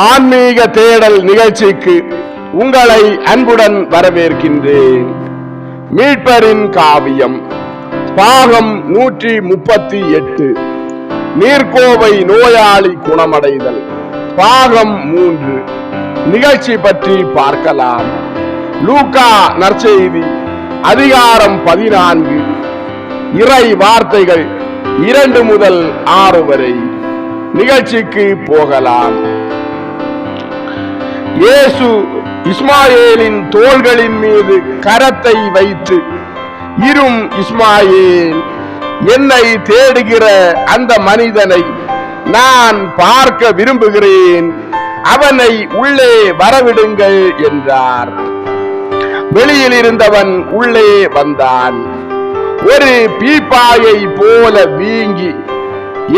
ஆன்மீக தேடல் நிகழ்ச்சிக்கு உங்களை அன்புடன் வரவேற்கின்றேன். மீட்பரின் காவியம் பாகம் நூற்றி முப்பத்தி எட்டு நீர்க்கோவை நோயாளி குணமடைதல் பாகம் மூன்று நிகழ்ச்சி பற்றி பார்க்கலாம். லூகா நற்செய்தி அதிகாரம் பதினான்கு இறை வார்த்தைகள் இரண்டு முதல் ஆறு வரை நிகழ்ச்சிக்கு போகலாம். இயேசு இஸ்மாயேலின் தோள்களின் மீது கரத்தை வைத்து இரும் இஸ்மாயேல் என்னை தேடுகிற அந்த மனிதனை நான் பார்க்க விரும்புகிறேன். அவனை உள்ளே வரவிடுங்கள் என்றார். வெளியில் இருந்தவன் உள்ளே வந்தான். ஒரு பீப்பாயை போல வீங்கி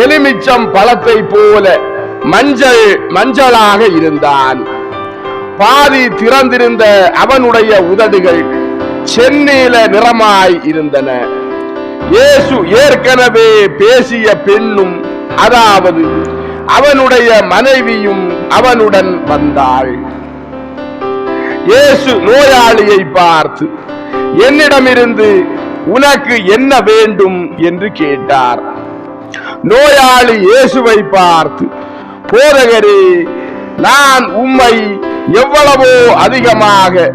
எலுமிச்சம் பழத்தை போல மஞ்சள் மஞ்சளாக இருந்தான். பாதி திறந்திருந்த அவனுடைய உதடுகள் செந்நீல நிறமாய் இருந்தன. இயேசு ஏற்கனவே பேசிய பெண்ணும் அதாவது அவனுடைய மனைவியும் அவனுடன் வந்தாள். இயேசு நோயாளியை பார்த்து என்னிடமிருந்து உனக்கு என்ன வேண்டும்? என்று கேட்டார். நோயாளி இயேசுவை பார்த்து போதகரே நான் உம்மை எவ்வளவோ அதிகமாக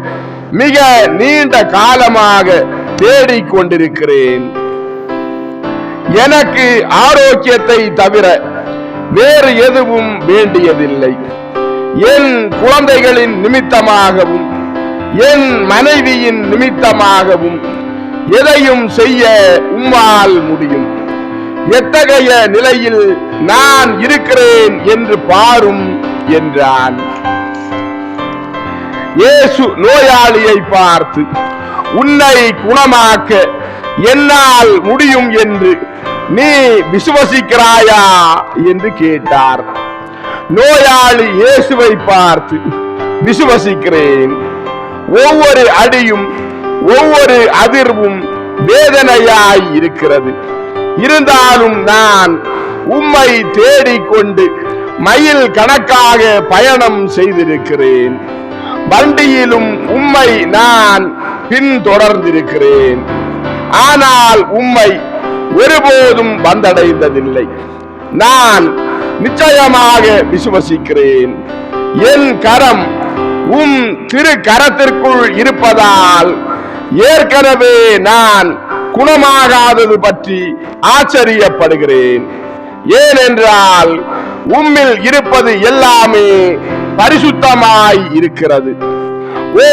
மிக நீண்ட காலமாக தேடிக்கொண்டிருக்கிறேன். எனக்கு ஆரோக்கியத்தை தவிர வேறு எதுவும் வேண்டியதில்லை. என் குழந்தைகளின் நிமித்தமாகவும் என் மனைவியின் நிமித்தமாகவும் எதையும் செய்ய உம்மால் முடியும். எத்தகைய நிலையில் நான் இருக்கிறேன் என்று பாரும் என்றான். இயேசு நோயாளியை பார்த்து உன்னை குணமாக்க என்னால் முடியும் என்று நீ விசுவசிக்கிறாயா? என்று கேட்டார். நோயாளி இயேசுவை பார்த்து விசுவசிக்கிறேன். ஒவ்வொரு அடியும் ஒவ்வொரு அதிர்வும் வேதனையாய் இருக்கிறது. இருந்தாலும் நான் உம்மை தேடிக்கொண்டு மயில் கணக்காக பயணம் செய்திருக்கிறேன். வண்டியிலும் உம்மை நான் பின்தொடர்ந்திருக்கிறேன். ஆனால் உம்மை ஒருபோதும் வந்தடைந்ததில்லை. நான் நிச்சயமாக விசுவசிக்கிறேன். என் கரம் உம் திரு கரத்திற்குள் இருப்பதால் ஏற்கனவே நான் குணமாகாதது பற்றி ஆச்சரியப்படுகிறேன். ஏனென்றால் உம்மில் இருப்பது எல்லாமே பரிசுத்தமாய் இருக்கிறது. ஓ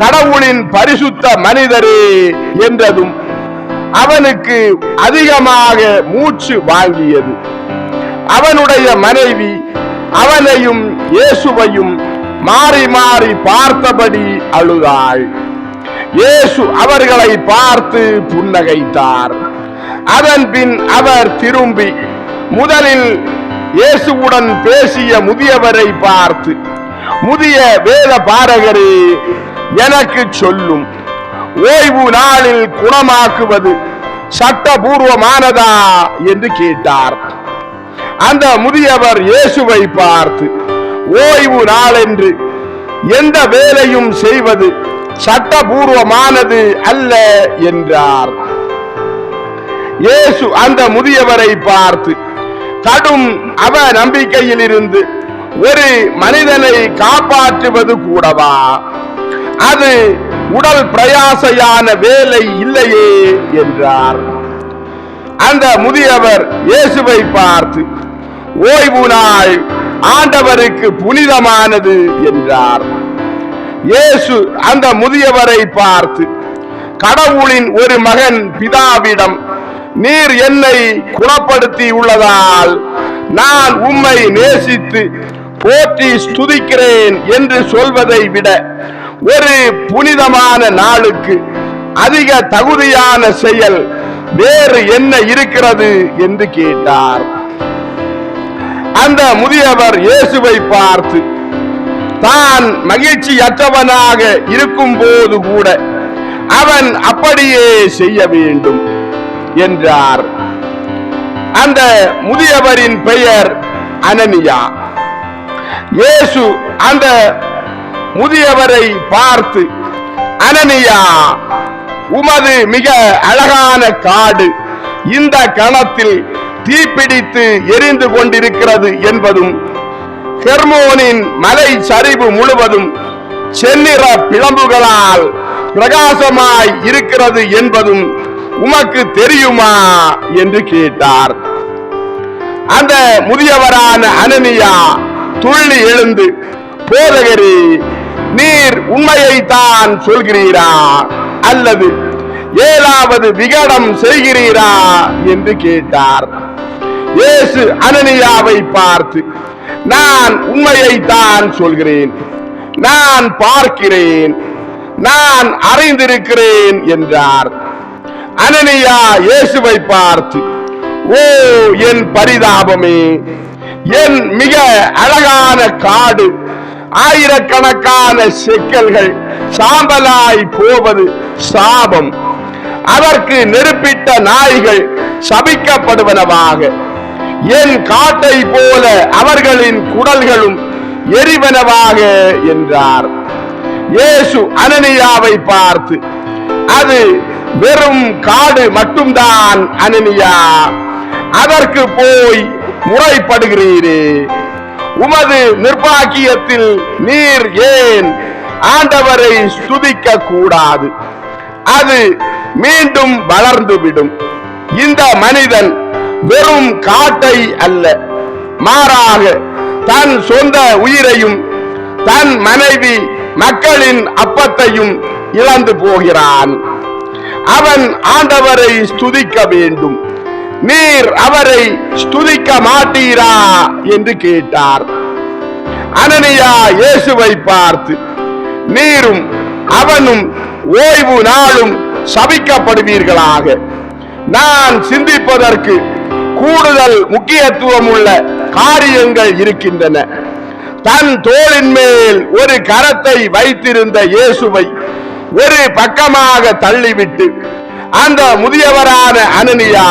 கடவுளின் பரிசுத்த மனிதரே என்றதும் அவனுக்கு அதிகமாக மூச்சு வாங்கியது. அவனுடைய மனைவி அவனையும் இயேசுவையும் மாறி மாறி பார்த்தபடி அழுதாள். இயேசு அவர்களை பார்த்து புன்னகைத்தார். அதன் பின் அவர் திரும்பி முதலில் இயேசுவுடன் பேசிய முதியவரை பார்த்து முதிய வேத பாரகரே எனக்கு சொல்லும் ஓய்வு நாளில் குணமாக்குவது சட்டபூர்வமானதா? என்று கேட்டார். அந்த முதியவர் இயேசுவை பார்த்து ஓய்வு நாளென்று எந்த வேலையும் செய்வது சட்டபூர்வமானது அல்ல என்றார். இயேசு அந்த முதியவரை பார்த்து கடும் அவ நம்பிக்கையில் இருந்து ஒரு மனிதனை காப்பாற்றுவது கூடவா? அது உடல் பிரயாசையான வேலை இல்லையே என்றார். அந்த முதியவர் இயேசுவை பார்த்து ஓய்வு நாள் ஆண்டவருக்கு புனிதமானது என்றார். இயேசு அந்த முதியவரை பார்த்து கடவுளின் ஒரு மகன் பிதாவிடம் நீர் என்னை குணப்படுத்தி உள்ளதால் நான் உம்மை நேசித்து போற்றி ஸ்துதிக்கிறேன் என்று சொல்வதை விட ஒரு புனிதமான நாளுக்கு அதிக தகுதியான செயல் வேறு என்ன இருக்கிறது என்று கேட்டார். அந்த முதியவர் இயேசுவை பார்த்து தான் மகிழ்ச்சியற்றவனாக இருக்கும் போது கூட அவன் அப்படியே செய்ய வேண்டும். என்றார். அந்த முதியவரின் பெயர் அனனியா. இயேசு அந்த முதியவரை பார்த்து அனனியா உமது மிக அழகான காடு இந்த கணத்தில் தீப்பிடித்து எரிந்து கொண்டிருக்கிறது என்பதும் ஹெர்மோனின் மலை சரிவு முழுவதும் செந்நிற பிளம்புகளால் பிரகாசமாய் இருக்கிறது என்பதும் உமக்கு தெரியுமா என்று கேட்டார். அந்த முதியவரான அனனியா துள்ளி எழுந்து போதகரி நீர் உண்மையை தான் சொல்கிறீரா? அல்லது ஏழாவது விகடம் செய்கிறீரா? என்று கேட்டார். இயேசு அனனியாவை பார்த்து நான் உண்மையை தான் சொல்கிறேன். நான் பார்க்கிறேன். நான் அறிந்திருக்கிறேன் என்றார். அனனியா இயேசுவை பார்த்து ஓ என் பரிதாபமே என் மிக அழகான காடு ஆயிரக்கணக்கான செக்கல்கள் சாம்பலாய் போவது சாபம். அதற்கு நெருப்பிட்ட நாய்கள் சபிக்கப்படுவனவாக. என் காட்டை போல அவர்களின் குடல்களும் எரிவனவாக என்றார். இயேசு அனனியாவை பார்த்து அது வெறும் காடு மட்டும்தான் அனனியா. அதற்கு போய் முறைப்படுகிறீரே. உமது நிர்பாகியத்தில் நீர் ஏன் ஆண்டவரை ஸ்துதிக்க கூடாது அது மீண்டும் வளர்ந்துவிடும். இந்த மனிதன் வெறும் காட்டை அல்ல. மாறாக தன் சொந்த உயிரையும் தன் மனைவி மக்களின் அப்பத்தையும் இழந்து போகிறான். அவன் ஆண்டவரை ஸ்துதிக்க வேண்டும். நீர் அவரை ஸ்துதிக்க மாட்டீரா என்று கேட்டார். அனனியா இயேசுவை பார்த்து நீரும் அவனும் ஓய்வு நாளும் சபிக்கப்படுவீர்களாக. நான் சிந்திப்பதற்கு கூடுதல் முக்கியத்துவம் உள்ள காரியங்கள் இருக்கின்றன. தன் தோளின் மேல் ஒரு கரத்தை வைத்திருந்த இயேசுவை ஒரு பக்கமாக தள்ளிவிட்டு அந்த முதியவரான அனனியா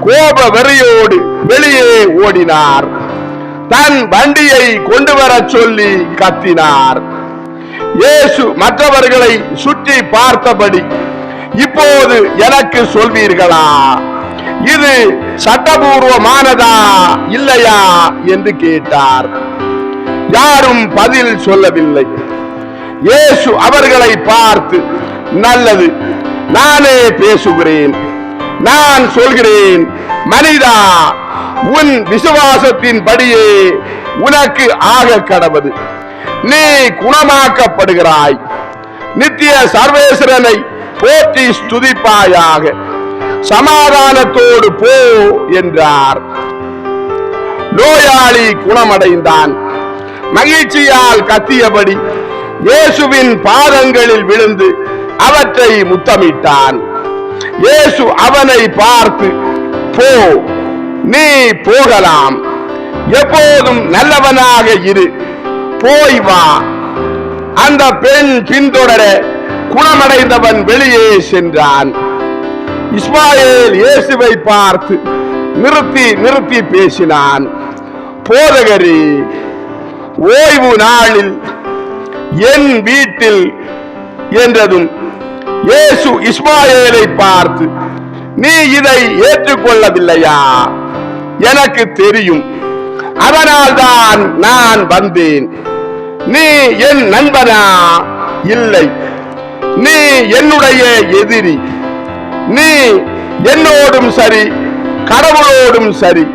கோப வெறியோடு வெளியே ஓடினார். தன் வண்டியை கொண்டு வரச் சொல்லி கத்தினார். இயேசு மற்றவர்களை சுற்றி பார்த்தபடி இப்போது எனக்கு சொல்வீர்களா? இது சட்டபூர்வமானதா இல்லையா? என்று கேட்டார். யாரும் பதில் சொல்லவில்லை. இயேசு அவர்களை பார்த்து நல்லது நானே பேசுகிறேன் நான் சொல்கிறேன் மனிதா உன் விசுவாசத்தின் படியே உனக்கு ஆக கடவது நீ குணமாக்கப்படுகிறாய். நித்திய சர்வேஸ்வரனை போற்றி ஸ்துதிப்பாயாக. சமாதானத்தோடு போ என்றார். நோயாளி குணமடைந்தான். மகிழ்ச்சியால் கத்தியபடி இயேசுவின் பாதங்களில் விழுந்து அவற்றை முத்தமிட்டான். இயேசு அவனை பார்த்து போ நீ போகலாம். எப்போதும் நல்லவனாக இரு. போய் வா. அந்த பெண் பின்தொடர குணமடைந்தவன் வெளியே சென்றான். இஸ்மாயில் இயேசுவை பார்த்து நிறுத்தி நிறுத்தி பேசினான். போதகரி ஓய்வு நாளில் என் வீட்டில் என்றதும் இயேசு இஸ்மாயேலை பார்த்து நீ இதை ஏற்றுக்கொள்ளவில்லையா? எனக்கு தெரியும். அதனால்தான் நான் வந்தேன். நீ என் நண்பனா? இல்லை. நீ என்னுடைய எதிரி. நீ என்னோடும் சரி கடவுளோடும் சரி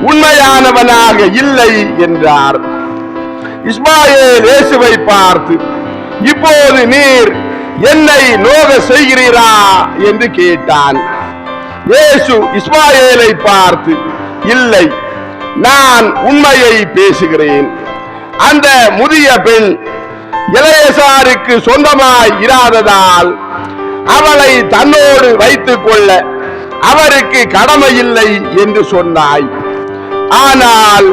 உண்மையானவனாக இல்லை என்றார். இஸ்மாயில் இயேசுவை பார்த்து இப்போது நீர் என்னை நோக செய்கிறீரா? என்று கேட்டான். இயேசு இஸ்மாயிலை பார்த்து இல்லை நான் உண்மையை பேசுகிறேன். அந்த முதிய பெண் இளையசாருக்கு சொந்தமாய் இராததால் அவளை தன்னோடு வைத்துக் கொள்ள அவருக்கு கடமை இல்லை என்று சொன்னாய். ஆனால்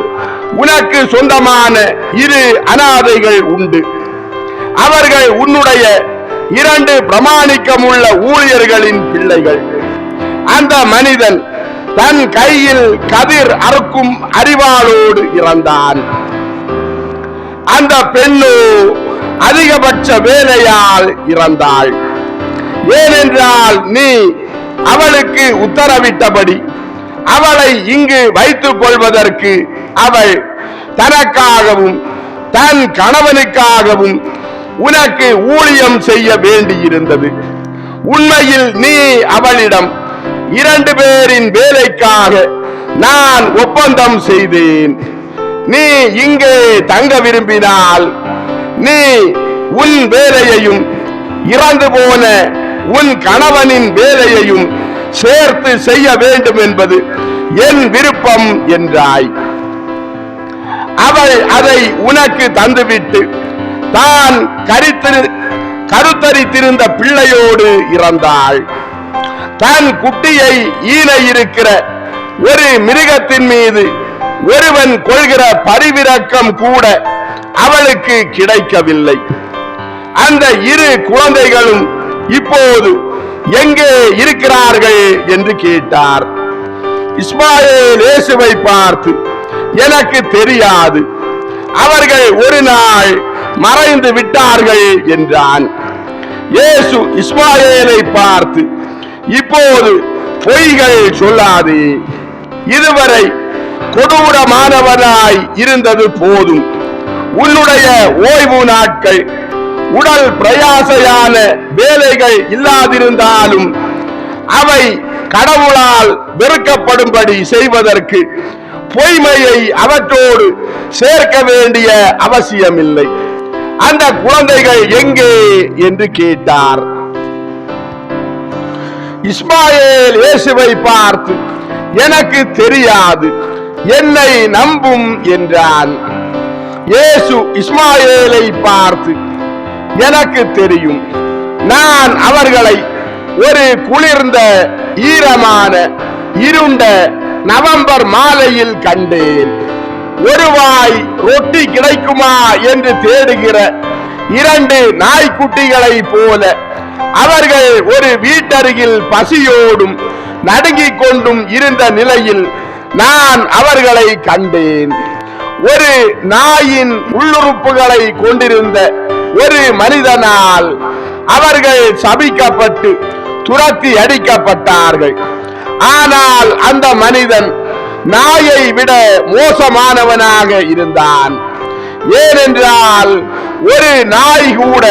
உனக்கு சொந்தமான இரு அனாதைகள் உண்டு. அவர்கள் உன்னுடைய இரண்டு பிரமாணிக்கமுள்ள ஊழியர்களின் பிள்ளைகள். அந்த மனிதன் தன் கையில் கதிர் அறுக்கும் அறிவாளோடு இறந்தான். அந்த பெண்ணோ அதிகபட்ச வேலையால் இறந்தாள். ஏனென்றால் நீ அவளுக்கு உத்தரவிட்டபடி அவளை இங்கு வைத்துக் கொள்வதற்கு அவள் தனக்காகவும் தன் கணவனுக்காகவும் உனக்கு ஊழியம் செய்ய வேண்டியிருந்தது. உண்மையில் நீ அவளிடம் இரண்டு பேரின் வேலைக்காக நான் ஒப்பந்தம் செய்தேன். நீ இங்கே தங்க விரும்பினால் நீ உன் வேலையையும் இறந்து போன உன் கணவனின் வேலையையும் சேர்த்து செய்ய வேண்டும் என்பது என் விருப்பம் என்றாய். அவள் அதை உனக்கு தந்துவிட்டு தான் கரித்திரு கருத்தரித்திருந்த பிள்ளையோடு இறந்தாள். தன் குட்டியை ஈன இருக்கிற ஒரு மிருகத்தின் மீது ஒருவன் கொள்கிற பரிவிரக்கம் கூட அவளுக்கு கிடைக்கவில்லை. அந்த இரு குழந்தைகளும் இப்போது எங்கே இருக்கிறார்கள் என்று கேட்டார். இஸ்மாயில் இயேசுவை பார்த்து எனக்கு தெரியாது. அவர்கள் ஒரு நாள் மறைந்து விட்டார்கள் என்றான். இயேசு இஸ்மாயிலை பார்த்து இப்போது பொய்கள் சொல்லாது. இதுவரை கொடூரமானவனாய் இருந்தது போதும். உன்னுடைய ஓய்வு நாட்கள் உடல் பிரயாசையான வேலைகள் இல்லாதிருந்தாலும் அவை கடவுளால் வெறுக்கப்படும்படி செய்வதற்கு பொய்மையை அவற்றோடு சேர்க்க வேண்டிய அவசியமில்லை. அந்த குழந்தைகள் எங்கே என்று கேட்டார். இஸ்மாயில் இயேசுவை பார்த்து எனக்கு தெரியாது என்னை நம்பும் என்றான். இயேசு இஸ்மாயிலை பார்த்து எனக்கு தெரியும் நான் அவர்களை ஒரு குளிர்ந்த ஈரமான இருண்ட நவம்பர் மாலையில் கண்டேன். ஒரு வாய் ரொட்டி கிடைக்குமா என்று தேடுகிற இரண்டு நாய்க்குட்டிகளை போல. அவர்கள் ஒரு வீட்டருகில் பசியோடும் நடுங்கிக் கொண்டும் இருந்த நிலையில் நான் அவர்களை கண்டேன். ஒரு நாயின் உள்ளுறுப்புகளை கொண்டிருந்த ஒரு மனிதனால் அவர்கள் சபிக்கப்பட்டு துரத்தி அடிக்கப்பட்டார்கள். ஆனால் அந்த மனிதன் நாயை விட மோசமானவனாக இருந்தான். ஏனென்றால் ஒரு நாய் கூட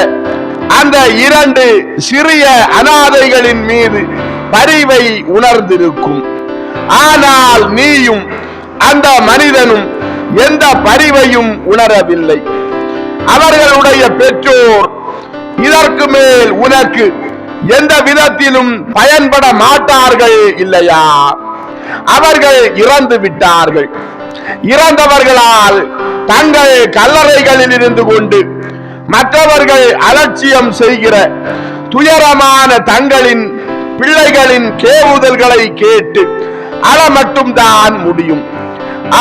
அந்த இரண்டு சிறிய அனாதைகளின் மீது பரிவை உணர்ந்திருக்கும். ஆனால் நீயும் அந்த மனிதனும் எந்த பரிவையும் உணரவில்லை. அவர்களுடைய பெற்றோர் இதற்கு மேல் உனக்கு எந்த விதத்திலும் பயன்பட மாட்டார்கள் இல்லையா? அவர்கள் இறந்து விட்டார்கள். இறந்தவர்களால் தங்கள் கல்லறைகளில் இருந்து கொண்டு மற்றவர்கள் அலட்சியம் செய்கிற துயரமான தங்களின் பிள்ளைகளின் கேவுதல்களை கேட்டு அழ மட்டும்தான் முடியும்.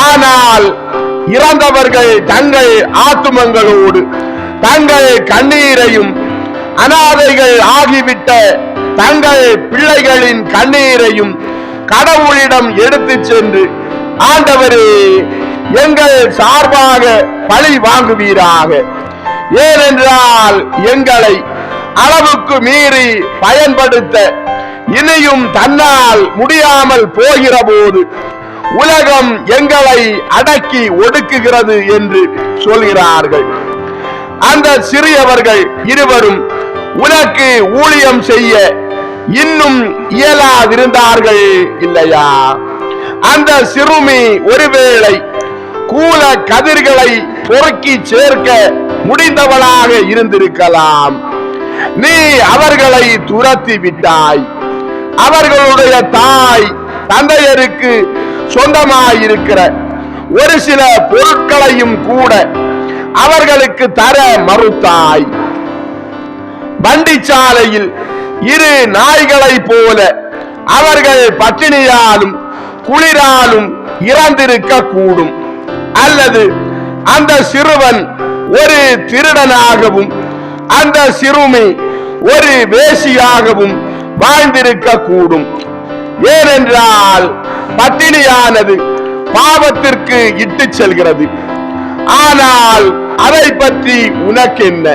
ஆனால் இறந்தவர்கள் தங்கள் ஆத்துமங்களோடு தங்கள் கண்ணீரையும் அனாதைகள் ஆகிவிட்ட தங்கள் பிள்ளைகளின் கண்ணீரையும் கடவுளிடம் எடுத்துச் சென்று ஆண்டவரே எங்கள் சார்பாக பழி வாங்குவீராக. ஏனென்றால் எங்களை அளவுக்கு மீறி பயன்படுத்த இனியும் தன்னால் முடியாமல் போகிற போது உலகம் எங்களை அடக்கி ஒடுக்குகிறது என்று சொல்கிறார்கள். அந்த சிறியவர்கள் இருவரும் உனக்கு ஊழியம் செய்ய இன்னும் இயலாதிருந்தார்கள் இல்லையா? அந்த சிறுமி ஒருவேளை கூல கதிர்களை பொறுக்கி சேர்க்க முடிந்தவளாக இருந்திருக்கலாம். நீ அவர்களை துரத்தி விட்டாய். அவர்களுடைய தாய் தந்தையருக்கு சொந்தமாயிருக்கிற ஒரு சில பொருட்களையும் கூட அவர்களுக்கு தர மறுத்தாய். வண்டிச்சாலையில் இரு நாய்களைப் போல அவர்கள் பட்டினியாலும் குளிராலும் இறந்திருக்க கூடும் அல்லது அந்த சிறுவன் ஒரு திருடனாகவும் அந்த சிறுமி ஒரு வேசியாகவும் வாழ்ந்திருக்க கூடும் ஏனென்றால் பட்டினியானது பாவத்திற்கு இட்டுச் செல்கிறது. ஆனால் அதை பற்றி உனக்கென்ன?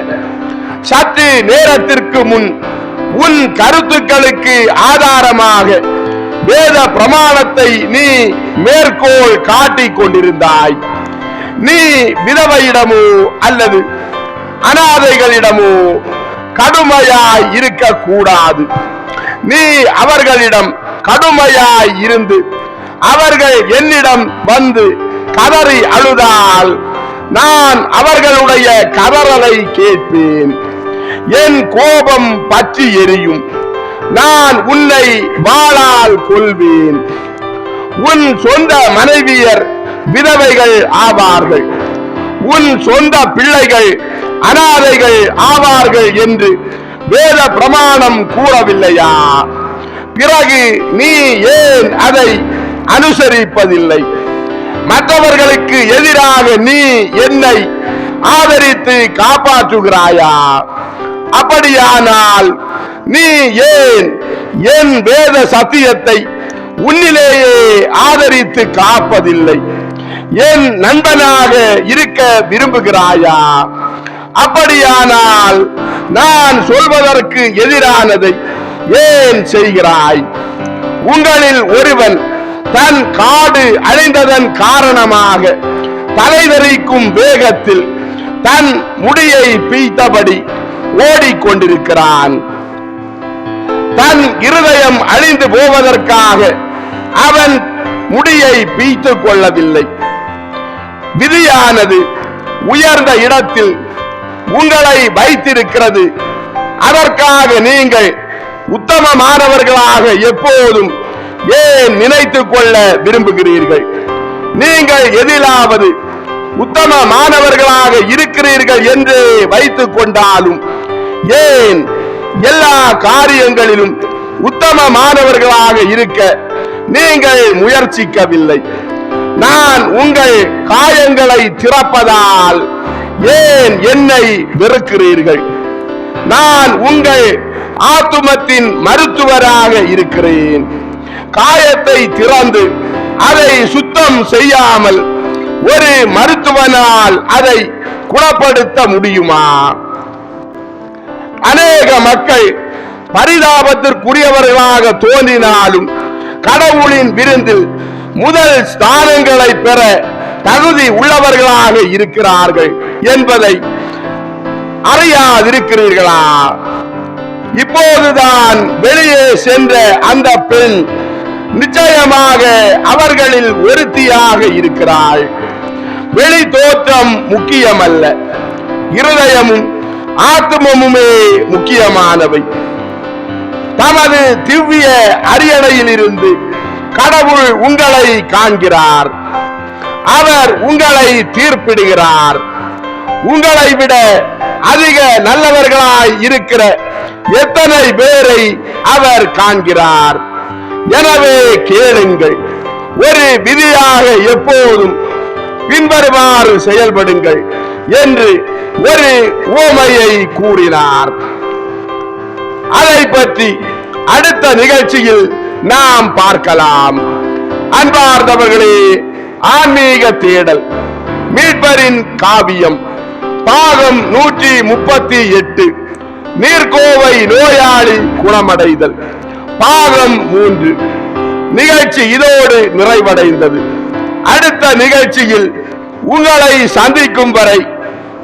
சற்று நேரத்திற்கு முன் உன் கருத்துக்களுக்கு ஆதாரமாக வேத பிரமாணத்தை நீ மேற்கோள் காட்டிக் கொண்டிருந்தாய். நீ விதவையிடமோ அல்லது அனாதைகளிடமோ கடுமையாய் இருக்கக்கூடாது. நீ அவர்களிடம் கடுமையாய் இருந்து அவர்கள் என்னிடம் வந்து கதறி அழுதால் நான் அவர்களுடைய கதறலை கேட்பேன். என் கோபம் பற்றி எரியும். நான் உன்னை வாளால் கொள்வேன் உன் சொந்த மனைவியர் விதவைகள் ஆவார்கள். உன் சொந்த பிள்ளைகள் அனாதைகள் ஆவார்கள் என்று வேத பிரமாணம் கூறவில்லையா? பிறகு நீ ஏன் அதை அனுசரிப்பதில்லை? மற்றவர்களுக்கு எதிராக நீ என்னை ஆதரித்து காப்பாற்றுகிறாயா? அப்படியானால் நீ ஏன் என் வேத சத்தியத்தை உன்னிலேயே ஆதரித்து காப்பதில்லை? என் நண்பனாக இருக்க விரும்புகிறாயா? அப்படியானால் நான் சொல்வதற்கு எதிரானதை ஏன் செய்கிறாய்? உங்களில் ஒருவன் தன் காடு அழிந்ததன் காரணமாக தலைவரிக்கும் வேகத்தில் தன் முடியை பீத்தபடி ஓடிக்கொண்டிருக்கிறான். தன் இருதயம் அழிந்து போவதற்காக அவன் முடியை பீய்த்துக் கொள்ளவில்லை. விதியானது உயர்ந்த இடத்தில் உங்களை வைத்திருக்கிறது. அதற்காக நீங்கள் உத்தமமானவர்களாக எப்போதும் ஏன் நினைத்துக் கொள்ள விரும்புகிறீர்கள்? நீங்கள் எதிலாவது உத்தமமானவர்களாக இருக்கிறீர்கள் என்று வைத்துக் கொண்டாலும் ஏன் எல்லா காரியங்களிலும் உத்தமமானவர்களாக இருக்க நீங்கள் முயற்சிக்கவில்லை? நான் உங்கள் காயங்களை திறப்பதால் ஏன் என்னை வெறுக்கிறீர்கள்? நான் உங்கள் ஆத்துமத்தின் மருத்துவராக இருக்கிறேன். காயத்தை திறந்து அதை சுத்தம் செய்யாமல் ஒரு மருத்துவனால் அதை குணப்படுத்த முடியுமா? அநேக மக்கள் பரிதாபத்திற்குரியவர்களாக தோன்றினாலும் கடவுளின் விருந்தில் முதல் ஸ்தானங்களை பெற தகுதி உள்ளவர்களாக இருக்கிறார்கள் என்பதை அறியாதிருக்கிறீர்களா? இப்போதுதான் வெளியே சென்ற அந்த பெண் நிச்சயமாக அவர்களில் ஒருத்தியாக இருக்கிறாள். வெளி தோற்றம் முக்கியமல்ல. இருதயமும் ஆத்மமுமே முக்கியமானவை. தமது திவ்ய அரியணையில் இருந்து கடவுள் உங்களை காண்கிறார். அவர் உங்களை தீர்ப்பிடுகிறார். உங்களை விட அதிக நல்லவர்களாய் இருக்கிற எத்தனை பேரை அவர் காண்கிறார்? எனவே கேளுங்கள். ஒரு விதியாக எப்போதும் பின்வருமாறு செயல்படுங்கள். என்று ஒரு ஓமையை கூறினார். அதை பற்றி அடுத்த நிகழ்ச்சியில் நாம் பார்க்கலாம். அன்பார்ந்தவர்களே ஆன்மீக தேடல் மீட்பரின் காவியம் பாகம் நூற்றி முப்பத்தி எட்டு நீர்க்கோவை நோயாளி குணமடைதல் பாகம் மூன்று. நிகழ்ச்சி இதோடு நிறைவடைந்தது. அடுத்த நிகழ்ச்சியில் உங்களை சந்திக்கும் வரை